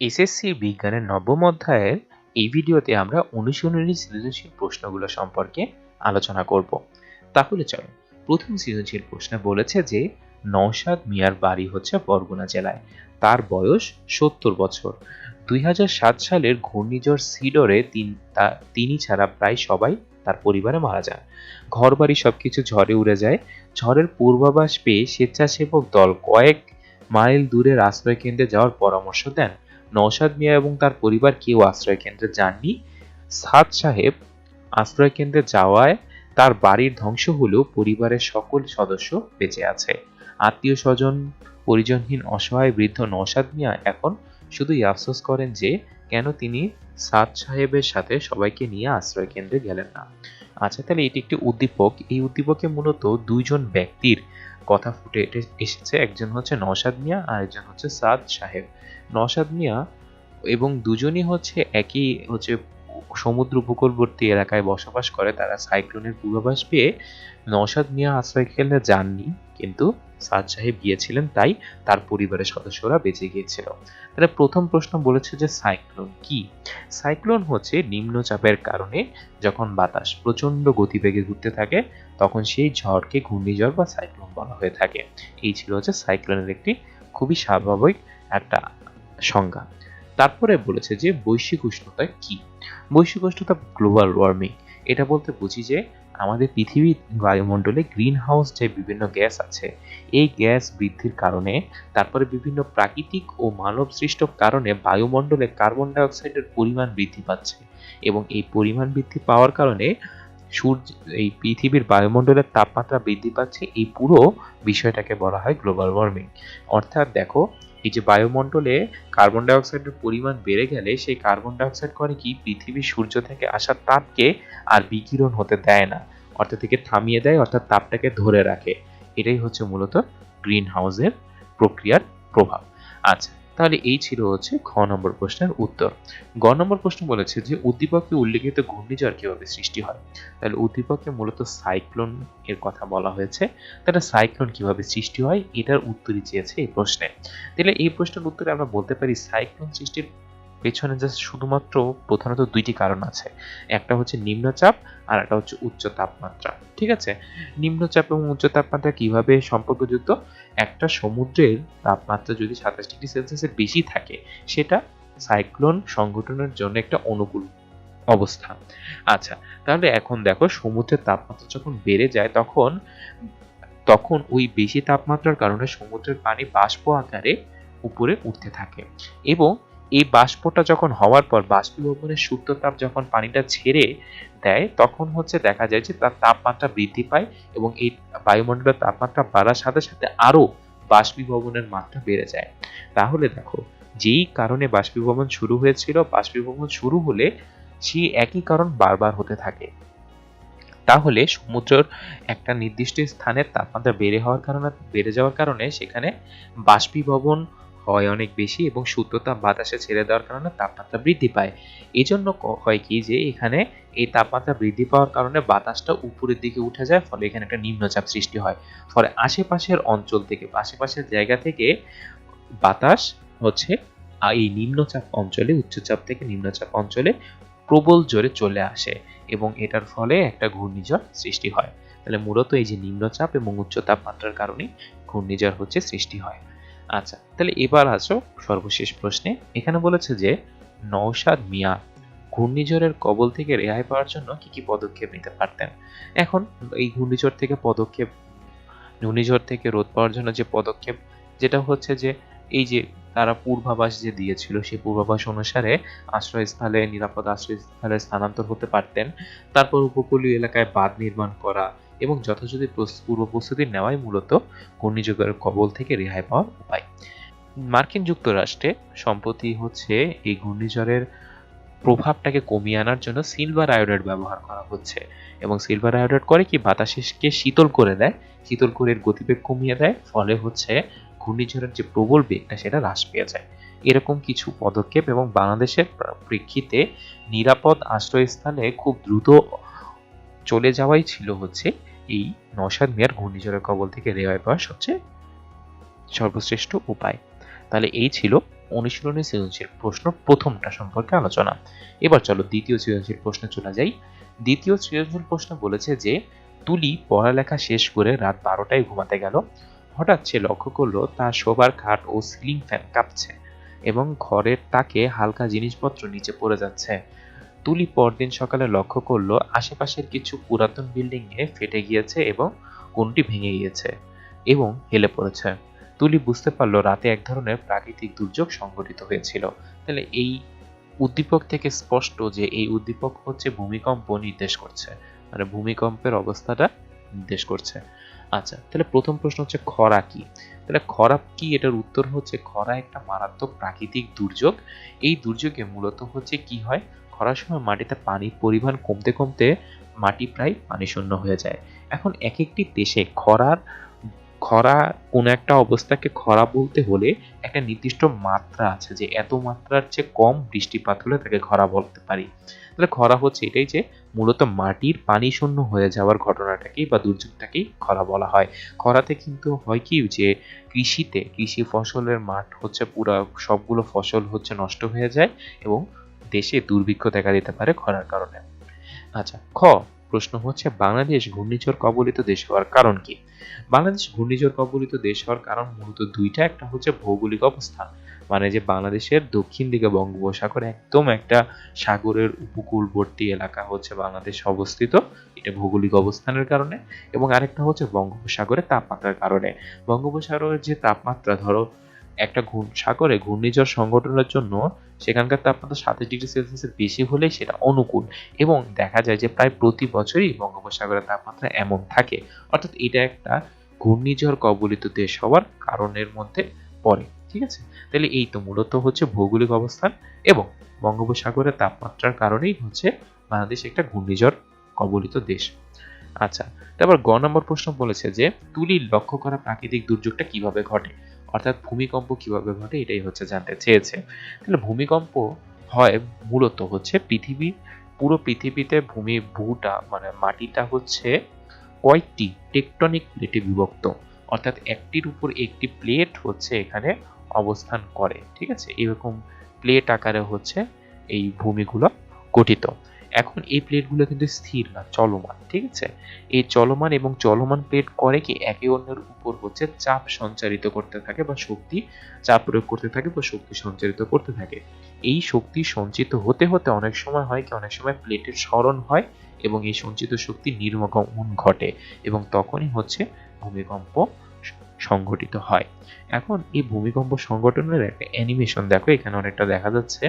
SSC বিজ্ঞানের নবম অধ্যায়ের এই ভিডিওতে আমরা অনুশীলনী সৃজনশীল প্রশ্নগুলো সম্পর্কে আলোচনা করব। তাহলে চলো, প্রথম সৃজনশীল প্রশ্নে বলেছে যে নওশাদ মিয়ার বাড়ি হচ্ছে বরগুনা জেলায়। তার বয়স সত্তর বছর। দুই হাজার সাত সালের ঘূর্ণিঝড় সিডরে তিন ছাড়া প্রায় সবাই তার পরিবারে মারা যান। ঘরবাড়ি সবকিছু ঝড়ে উড়ে যায়। ঝড়ের পূর্বাভাস পেয়ে স্বেচ্ছাসেবক দল কয়েক মাইল দূরের আশ্রয় কেন্দ্রে যাওয়ার পরামর্শ দেন। নওশাদ মিয়া এবং তার পরিবার কেউ আশ্রয় কেন্দ্রে যাননি। সাদ সাহেব আশ্রয় কেন্দ্রে যাওয়ায় তার বাড়ির ধ্বংস হলেও পরিবারের সকল সদস্য বেঁচে আছে। আত্মীয় স্বজন, পরিজনহীন, অসহায় বৃদ্ধ নওশাদ মিয়া এখন শুধুই আফসোস করেন যে কেন তিনি সাদ সাহেবের সাথে সবাইকে নিয়ে আশ্রয় কেন্দ্রে গেলেন না। আচ্ছা তাহলে এটি একটি উদ্দীপক। এই উদ্দীপকে মূলত দুইজন ব্যক্তির কথা ফুটে এসেছে। একজন হচ্ছে নওশাদ মিয়া আর একজন হচ্ছে সাদ সাহেব। নওশাদ মিয়া এবং দুজনই হচ্ছে একই হচ্ছে সমুদ্র উপকূলবর্তী এলাকায় বসবাস করে। তারা সাইক্লোনের পূর্বাভাস পেয়ে নওশাদ মিয়া আশ্রয় কেন্দ্রে যাননি, কিন্তু সাদ সাহেব গিয়েছিলেন, তাই তার পরিবারের সদস্যরা বেঁচে গিয়েছিল। তাহলে প্রথম প্রশ্ন বলেছে যে, সাইক্লোন কি? সাইক্লোন হচ্ছে নিম্নচাপের কারণে যখন বাতাস প্রচণ্ড গতিবেগে ঘুরতে থাকে, তখন সেই ঝড়কে ঘূর্ণিঝড় বা সাইক্লোন বলা হয়ে থাকে। এই ছিল হচ্ছে সাইক্লোনের একটি খুবই স্বাভাবিক একটা সংজ্ঞা। তারপরে বলেছে যে, বৈশ্বিক উষ্ণতা কি? বৈশ্বিক উষ্ণতা গ্লোবাল ওয়ার্মিং এটা বলতে বুঝি যে আমাদের পৃথিবীর বায়ুমণ্ডলে গ্রিন হাউস যে বিভিন্ন গ্যাস আছে, এই গ্যাস বৃদ্ধির কারণে, তারপরে বিভিন্ন প্রাকৃতিক ও মানব সৃষ্ট কারণে বায়ুমণ্ডলে কার্বন ডাইঅক্সাইডের পরিমাণ বৃদ্ধি পাচ্ছে এবং এই পরিমাণ বৃদ্ধি পাওয়ার কারণে সূর্য এই পৃথিবীর বায়ুমণ্ডলের তাপমাত্রা বৃদ্ধি পাচ্ছে, এই পুরো বিষয়টাকে বলা হয় গ্লোবাল ওয়ার্মিং অর্থাৎ দেখো, এই যে বায়ুমণ্ডলে কার্বন ডাইঅক্সাইডের পরিমাণ বেড়ে গেলে সেই কার্বন ডাইঅক্সাইড করে কি? পৃথিবীর সূর্য থেকে আসা তাপকে আর বিকিরণ হতে দেয় না। অর্থাৎ থেকে থামিয়ে দেয়, অর্থাৎ তাপটাকে ধরে রাখে। এটাই হচ্ছে মূলত গ্রিন হাউসের প্রক্রিয়ার প্রভাব। আচ্ছা তাহলে এই ছিল হচ্ছে খ নম্বর প্রশ্নের উত্তর। গ নম্বর প্রশ্ন বলেছে যে উদ্দীপকে উল্লেখিত ঘূর্ণিঝড় কীভাবে সৃষ্টি হয়? তাহলে উদ্দীপকে মূলত সাইক্লোন এর কথা বলা হয়েছে। তাহলে সাইক্লোন কীভাবে সৃষ্টি হয়? এটার উত্তরই চেয়েছে এই প্রশ্নে। তাহলে এই প্রশ্নের উত্তরে আমরা বলতে পারি সাইক্লোন সৃষ্টির পেছনে জাস্ট শুধুমাত্র প্রধানত দুইটি কারণ আছে। একটা হচ্ছে নিম্নচাপ আর একটা হচ্ছে উচ্চ তাপমাত্রা, ঠিক আছে? নিম্নচাপ এবং উচ্চ তাপমাত্রা কীভাবে সম্পর্কযুক্ত? একটা সমুদ্রের তাপমাত্রা যদি সাতাশ ডিগ্রি সেলসিয়াসের বেশি থাকে, সেটা সাইক্লোন সংগঠনের জন্য একটা অনুকূল অবস্থা। আচ্ছা তাহলে এখন দেখো সমুদ্রের তাপমাত্রা যখন বেড়ে যায়, তখন তখন ওই বেশি তাপমাত্রার কারণে সমুদ্রের পানি বাষ্প আকারে উপরে উঠতে থাকে এবং এই বাষ্পটা যখন হওয়ার পর, বাষ্পীভবনের সূর্য তাপ যখন পানিটা ছেড়ে দেয়, তখন হচ্ছে দেখা যায় যে তার তাপমাত্রা বৃদ্ধি পায় এবং এই বায়ুমণ্ডলের তাপমাত্রা বাড়ার সাথে সাথে আরও বাষ্পীভবনের মাত্রা বেড়ে যায়। তাহলে দেখো, যেই কারণে বাষ্পীভবন শুরু হয়েছিল, বাষ্পীভবন শুরু হলে সেই একই কারণ বারবার হতে থাকে। তাহলে সমুদ্রের একটা নির্দিষ্ট স্থানের তাপমাত্রা বেড়ে হওয়ার কারণে, বেড়ে যাওয়ার কারণে সেখানে বাষ্পীভবন হয় অনেক বেশি এবং সূর্যতাপ বাতাসে ছেড়ে দেওয়ার কারণে তাপমাত্রা বৃদ্ধি পায়। এই জন্য হয় কি যে এখানে এই তাপমাত্রা বৃদ্ধি পাওয়ার কারণে বাতাসটা উপরের দিকে উঠে যায়, ফলে এখানে একটা নিম্নচাপ সৃষ্টি হয়। ফলে আশেপাশের অঞ্চল থেকে, আশেপাশের জায়গা থেকে বাতাস হচ্ছে এই নিম্নচাপ অঞ্চলে, উচ্চচাপ থেকে নিম্নচাপ অঞ্চলে প্রবল জোরে চলে আসে এবং এটার ফলে একটা ঘূর্ণিঝড় সৃষ্টি হয়। তাহলে মূলত এই যে নিম্নচাপ এবং উচ্চ তাপমাত্রার কারণে ঘূর্ণিঝড় হচ্ছে সৃষ্টি হয়। আচ্ছা তাহলে এবার আসো সর্বশেষ প্রশ্নে। এখানে বলেছে যে, নওশাদ মিয়া ঘূর্ণিঝড়ের কবল থেকে রেহাই পাওয়ার জন্য কি কি পদক্ষেপ নিতে পারতেন? এখন এই ঘূর্ণিঝড় থেকে পদক্ষেপ, ঘূর্ণিঝড় থেকে রোধ পাওয়ার জন্য যে পদক্ষেপ, যেটা হচ্ছে যে, এই যে তারা পূর্বাভাস যে দিয়েছিল, সেই পূর্বাভাস অনুসারে আশ্রয়স্থলে, নিরাপদ আশ্রয়স্থলে স্থানান্তর হতে পারতেন। তারপর উপকূলীয় এলাকায় বাঁধ নির্মাণ করা এবং যথাযথ পূর্ব প্রস্তুতি নেওয়াই মূলত ঘূর্ণিঝড়ের কবল থেকে রেহাই পাওয়ার উপায়। মার্কিন যুক্তরাষ্ট্রে সম্প্রতি হচ্ছে এই ঘূর্ণিঝড়ের প্রভাবটাকে কমিয়ে আনার জন্য সিলভার আয়োডাইড ব্যবহার করা হচ্ছে এবং সিলভার আয়োডাইড করে কি বাতাসকে শীতল করে দেয়, শীতল করে গতিবেগ কমিয়ে দেয়, ফলে হচ্ছে ঘূর্ণিঝড়ের যে প্রবল বেগটা সেটা হ্রাস পেয়ে যায়। এরকম কিছু পদক্ষেপ এবং বাংলাদেশের প্রেক্ষিতে নিরাপদ আশ্রয়স্থানে খুব দ্রুত চলে যাওয়াই ছিল হচ্ছে এই নওশাদ মিয়ার ঘূর্ণিঝড়ের কবল থেকে রেহাই পাওয়ার সবচেয়ে সর্বশ্রেষ্ঠ উপায়। তাহলে এই ছিল অনুশীলনী সৃজনশীল প্রশ্ন প্রথমটা সম্পর্কে আলোচনা। এবার চলো দ্বিতীয় সৃজনশীল প্রশ্নে চলে যাই। দ্বিতীয় সৃজনশীল প্রশ্ন বলেছে যে, তুলি পড়ালেখা শেষ করে রাত বারোটায় ঘুমাতে গেল। হঠাৎ সে লক্ষ্য করল, তার শোবার খাট ও সিলিং ফ্যান কাঁপছে এবং ঘরের তাকে হালকা জিনিসপত্র নিচে পড়ে যাচ্ছে। তুলি পরদিন সকালে লক্ষ্য করল আশেপাশের কিছু পুরাতন বিল্ডিং এ ফেটে গিয়েছে এবং কোনটি ভেঙে গিয়েছে এবং হেলে পড়েছে। তুলি বুঝতে পারল রাতে এক ধরনের প্রাকৃতিক দুর্যোগ সংঘটিত হয়েছিল। তাহলে এই উদ্দীপক থেকে স্পষ্ট যে এই উদ্দীপক হচ্ছে ভূমিকম্প নির্দেশ করছে। মানে ভূমিকম্পের অবস্থাটা নির্দেশ করছে। আচ্ছা তাহলে প্রথম প্রশ্ন হচ্ছে খরা কি? তাহলে খরা কি? এটার উত্তর হচ্ছে খরা একটা মারাত্মক প্রাকৃতিক দুর্যোগ। এই দুর্যোগে মূলত হচ্ছে কি হয়? খরার সময় মাটিতে পানির পরিমাণ কমতে কমতে মাটি প্রায় পানি শূন্য হয়ে যায়। এখন এক একটি দেশে খরার, খরা কোন একটা অবস্থাকে খরা বলতে হলে একটা নির্দিষ্ট মাত্রা আছে যে এত মাত্রার চেয়ে কম বৃষ্টিপাত হলে তাকে খরা বলতে পারি। তাহলে খরা হচ্ছে এটাই যে মূলত মাটির পানি শূন্য হয়ে যাওয়ার ঘটনাটাকেই বা দুর্যোগটাকেই খরা বলা হয়। খরাতে কিন্তু হয় কি যে কৃষিতে, কৃষি ফসলের মাঠ হচ্ছে পুরো, সবগুলো ফসল হচ্ছে নষ্ট হয়ে যায় এবং দেশে দুর্ভিক্ষ দেখা দিতে পারে খরার কারণে। আচ্ছা খ, প্রশ্ন হচ্ছে বাংলাদেশ ঘূর্ণিঝড় কবলিত দেশ হওয়ার কারণ কি? বাংলাদেশ ঘূর্ণিঝড় কবলিত দেশ হওয়ার কারণ মূলত দুইটা, একটা হচ্ছে ভৌগোলিক অবস্থান। মানে যে বাংলাদেশের দক্ষিণ দিকে বঙ্গোপসাগর একদম একটা সাগরের উপকূলবর্তী এলাকা হচ্ছে বাংলাদেশ অবস্থিত, এটা ভৌগোলিক অবস্থানের কারণে। এবং আরেকটা হচ্ছে বঙ্গোপসাগরের তাপমাত্রার কারণে। বঙ্গোপসাগরের যে তাপমাত্রা, ধরো একটা সাগরে ঘূর্ণিঝড় সংগঠনের জন্য সেখানকার তাপমাত্রা সাতাশ ডিগ্রি সেলসিয়াসের বেশি হলে সেটা অনুকূল। এবং দেখা যায় যে প্রায় প্রতি বছরই বঙ্গোপসাগরের তাপমাত্রা এমন থাকে। অর্থাৎ এটা একটা ঘূর্ণিঝড় কবলিত দেশ হওয়ার কারণের মধ্যে পড়ে, ঠিক আছে? তাহলে এই তো মূলত হচ্ছে ভৌগোলিক অবস্থান এবং বঙ্গোপসাগরের তাপমাত্রার কারণেই হচ্ছে বাংলাদেশ একটা ঘূর্ণিঝড় কবলিত দেশ। আচ্ছা তারপর গ নম্বর প্রশ্ন বলেছে যে তুলির লক্ষ্য করা প্রাকৃতিক দুর্যোগটা কীভাবে ঘটে? অর্থাৎ ভূমিকম্প কীভাবে ঘটে এটাই হচ্ছে জানতে চেয়েছে। তাহলে ভূমিকম্প হয় মূলত হচ্ছে পৃথিবী পুরো পৃথিবীতে ভূমি ভূটা মানে মাটিটা হচ্ছে কয়েকটি টেকটনিক প্লেটে বিভক্ত। অর্থাৎ একটির উপর একটি প্লেট হচ্ছে এখানে অবস্থান করে, ঠিক আছে? এরকম প্লেট আকারে হচ্ছে এই ভূমিগুলো গঠিত। এখন এই প্লেটগুলো কিন্তু স্থির না, চলমান, ঠিক আছে? এই চলমান এবং চলমান প্লেট করে কি একে অন্যের উপর হচ্ছে চাপ সঞ্চারিত করতে থাকে বা শক্তি, চাপ প্রয়োগ করতে থাকে বা শক্তি সঞ্চারিত করতে থাকে। এই শক্তি সঞ্চিত হতে হতে অনেক সময় হয় কি, অনেক সময় প্লেটের স্মরণ হয় এবং এই সঞ্চিত শক্তি নির্গমন ঘটে এবং তখনই হচ্ছে ভূমিকম্প সংঘটিত হয়। এখন এই ভূমিকম্প সংগঠনের একটা অ্যানিমেশন দেখো, এখানে অনেকটা দেখা যাচ্ছে।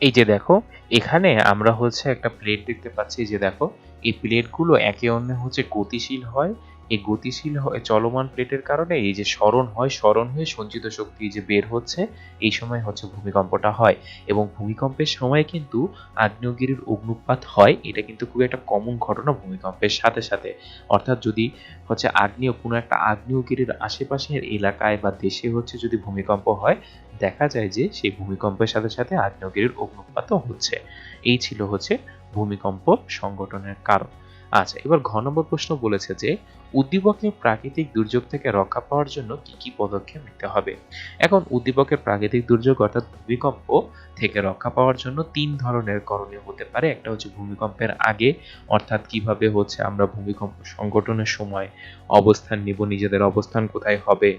এই যে দেখো, এখানে আমরা হচ্ছে একটা প্লেট দেখতে পাচ্ছি যে দেখো, এই প্লেটগুলো একে অন্য হচ্ছে গতিশীল হয় এই গতিশীল হয় চলমান প্লেটের কারণে এই যে স্মরণ হয়, স্মরণ হয়ে সঞ্চিত শক্তি যে বের হচ্ছে, এই সময় হচ্ছে ভূমিকম্পটা হয়। এবং ভূমিকম্পের সময় কিন্তু আগ্নেয়গিরির অগ্নুৎপাত হয়, এটা কিন্তু খুব একটা কমন ঘটনা ভূমিকম্পের সাথে সাথে। অর্থাৎ যদি হচ্ছে আগ্নেয়, কোনো একটা আগ্নেয়গিরির আশেপাশের এলাকায় বা দেশে হচ্ছে যদি ভূমিকম্প হয়, দেখা যায় যে সেই ভূমিকম্পের সাথে সাথে আগ্নেয়গিরির অগ্নুৎপাতও হচ্ছে। এই ছিল হচ্ছে ভূমিকম্প সংগঠনের কারণ। আচ্ছা এবার ঘ নম্বর প্রশ্ন বলেছে যে উদ্দীপকের প্রাকৃতিক দুর্যোগ থেকে রক্ষা পাওয়ার জন্য কি কি পদক্ষেপ নিতে হবে? এখন উদ্দীপকের প্রাকৃতিক দুর্যোগ অর্থাৎ ভূমিকম্প থেকে রক্ষা পাওয়ার জন্য তিন ধরনের করণীয় হতে পারে। একটা হচ্ছে ভূমিকম্পের আগে, অর্থাৎ কীভাবে হচ্ছে আমরা ভূমিকম্প সংগঠনের সময় অবস্থান নিব, নিজেদের অবস্থান কোথায় হবে?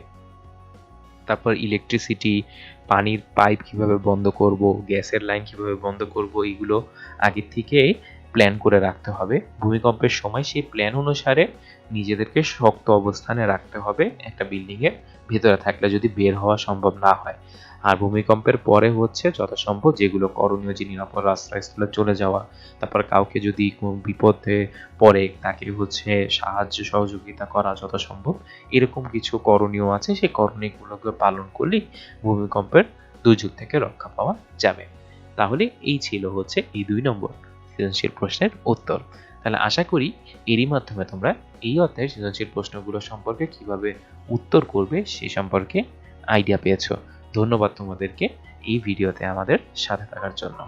তারপর ইলেকট্রিসিটি পানির পাইপ কীভাবে বন্ধ করব, গ্যাসের লাইন কীভাবে বন্ধ করব, এইগুলো আগে থেকে প্ল্যান করে রাখতে হবে। ভূমিকম্পের সময় সেই প্ল্যান অনুসারে নিজেদেরকে শক্ত অবস্থানে রাখতে হবে একটা বিল্ডিং এর ভেতরে থাকলে যদি বের হওয়া সম্ভব না হয়। আর ভূমিকম্পের পরে হচ্ছে যথাসম্ভব যেগুলো করণীয় যে নিরাপদ আশ্রয়স্থলে চলে যাওয়া, তারপর কাউকে যদি কোনো বিপদে পড়ে তাকে হচ্ছে সাহায্য, সহযোগিতা করা যথাসম্ভব এরকম কিছু করণীয় আছে। সেই করণীয়গুলোকে পালন করলেই ভূমিকম্পের দুর্যোগ থেকে রক্ষা পাওয়া যাবে। তাহলে এই ছিল হচ্ছে এই দুই নম্বর সৃজনশীল প্রশ্নের উত্তর। তাহলে আশা করি এরই মাধ্যমে তোমরা এই অধ্যায়ের সৃজনশীল প্রশ্নগুলো সম্পর্কে কীভাবে উত্তর করবে সে সম্পর্কে আইডিয়া পেয়েছ। ধন্যবাদ তোমাদেরকে এই ভিডিওতে আমাদের সাথে থাকার জন্য।